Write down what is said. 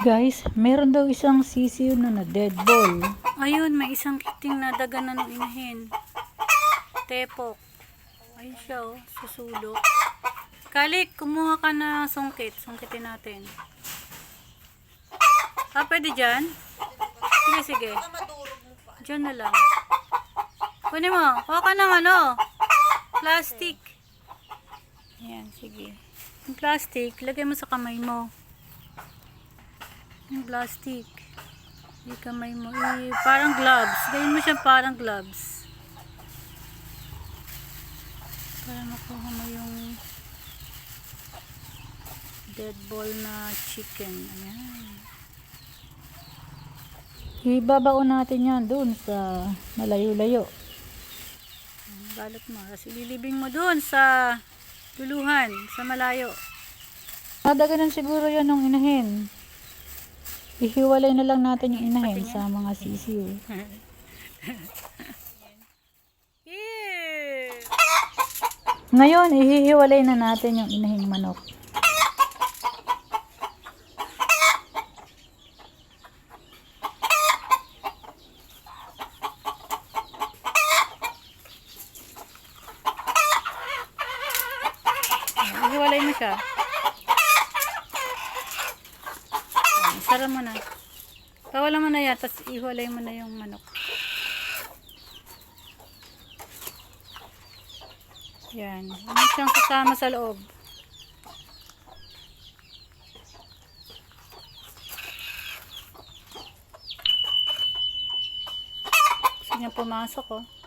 Guys, meron daw isang sisiyo na na dead ball. Ayun, may isang kiting na daga na ng inahin. Tepok. Ayun siya oh, susulok. Kalik, kumuha ka na sungkit. Sungkitin natin. Ah, pwede dyan? Sige, sige. Dyan na lang. Kunin mo. Kuha ka ng ano? Plastic. Ayan, sige. Yung plastic, lagay mo sa kamay mo. Yung plastic. Yung kamay mo. Eh, parang gloves. Gawin mo siya parang gloves. Para makuha mo yung dead ball na chicken. Ayan. Ibabaon natin yan doon sa malayo-layo. Balot mo. Tapos ililibing mo dun sa tuluhan, sa malayo. Nadaganan siguro yan ng inahin. Ihiwalay na lang natin yung inahin sa mga. Yeah. Ngayon, ihihiwalay na natin yung inahing manok. Ihiwalay mo siya. Isara mo na. Kawalan mo na yan, tapos ihiwalay mo na yung manok. Yan. Huwag siyang kasama sa loob. Gusto niya pumasok oh.